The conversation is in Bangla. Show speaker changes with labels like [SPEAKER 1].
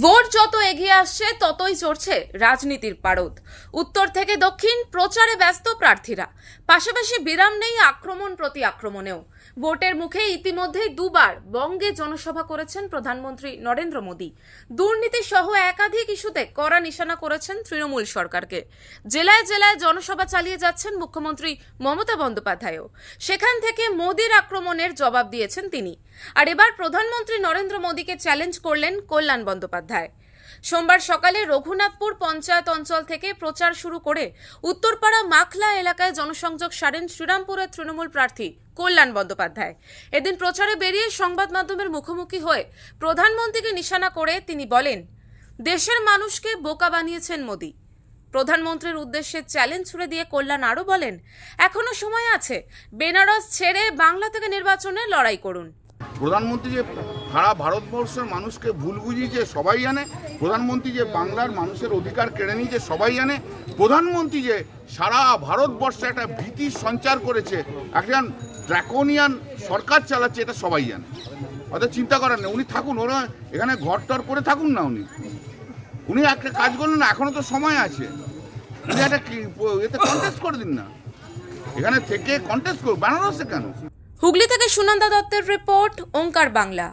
[SPEAKER 1] ভোট যত এগিয়ে আসছে, ততই চড়ছে রাজনীতির পারদ। উত্তর থেকে দক্ষিণ, প্রচারে ব্যস্ত প্রার্থীরা। পাশাপাশি বিরাম নেই আক্রমণ প্রতি আক্রমণেও। ভোটের মুখে ইতিমধ্যেই দুবার বঙ্গে জনসভা করেছেন প্রধানমন্ত্রী নরেন্দ্র মোদী। দুর্নীতি সহ একাধিক ইস্যুতে কড়া নিশানা করেছেন তৃণমূল সরকারকে। জেলায় জেলায় জনসভা চালিয়ে যাচ্ছেন মুখ্যমন্ত্রী মমতা বন্দ্যোপাধ্যায়ও। সেখান থেকে মোদীর আক্রমণের জবাব দিয়েছেন তিনি। আর এবার প্রধানমন্ত্রী নরেন্দ্র মোদীকে চ্যালেঞ্জ করলেন কল্যাণ বন্দ্যোপাধ্যায়। সোমবার সকালে রঘুনাথপুর পঞ্চায়েত অঞ্চল থেকে প্রচার শুরু করে উত্তরপাড়া মাখলা এলাকায় জনসংযোগ সারেন শ্রীরামপুরের তৃণমূল প্রার্থী কল্যাণ বন্দ্যোপাধ্যায়। এদিন প্রচারে বেরিয়ে সংবাদ মাধ্যমের মুখোমুখি হয়ে প্রধানমন্ত্রীকে নিশানা করে তিনি বলেন, দেশের মানুষকে বোকা বানিয়েছেন মোদী। প্রধানমন্ত্রীর উদ্দেশ্যে চ্যালেঞ্জ ছুড়ে দিয়ে কল্যাণ আরও বলেন, এখনও সময় আছে। বেনারস ছেড়ে বাংলা থেকে নির্বাচনে লড়াই করুন।
[SPEAKER 2] প্রধানমন্ত্রী যে সারা ভারতবর্ষের মানুষকে ভুল বুঝিয়েছে সবাই জানে, প্রধানমন্ত্রী যে বাংলার মানুষের অধিকার কেড়ে নিয়েছে সবাই জানে, প্রধানমন্ত্রী যে সারা ভারতবর্ষে একটা ভীতি সঞ্চার করেছে, একজন ড্রাকোনিয়ান সরকার চালাচ্ছে, এটা সবাই জানে। অত চিন্তা করার নেই, উনি থাকুন, ওরা এখানে ঘর টর করে থাকুন না উনি। উনি একটা কাজ করলেন না এখনও তো সময় আছে। উনি একটা এতে কন্টেস্ট করে দিন না। এখানে থেকে কন্টেস্ট করুন, বেনারসে কেন?
[SPEAKER 1] হুগলি থেকে সুনন্দা দত্তের রিপোর্ট ওঙ্কার বাংলা।